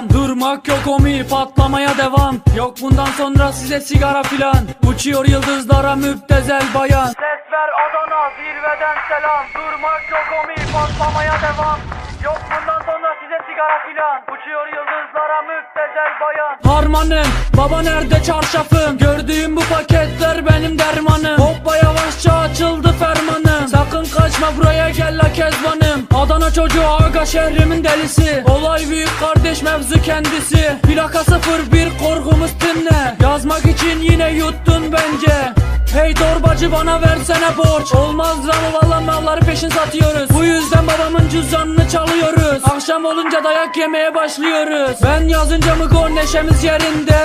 devam Durmak yok omi patlamaya devam. Yok bundan sonra size sigara filan. Uçuyor yıldızlara müptezel bayan. Ses ver Adana zirveden selam. Durmak yok omi patlamaya devam. Yok bundan sonra size sigara filan. Uçuyor yıldızlara müptezel bayan. Harmanım baba nerede çarşafım? Gördüğüm bu paketler benim dermanım. Hoppa yavaşça açıldı Kaçma buraya gel la kezbanım. Adana çocuğu aga şehrimin delisi. Olay büyük kardeş mevzu kendisi. Plaka 01 korkumuz dinle. Yazmak için yine yuttun bence. Hey torbacı bana versene borç. Olmaz lan valla malları peşin satıyoruz. Bu yüzden babamın cüzdanını çalıyoruz. Akşam olunca dayak yemeye başlıyoruz. Ben yazınca mı gol neşemiz yerinde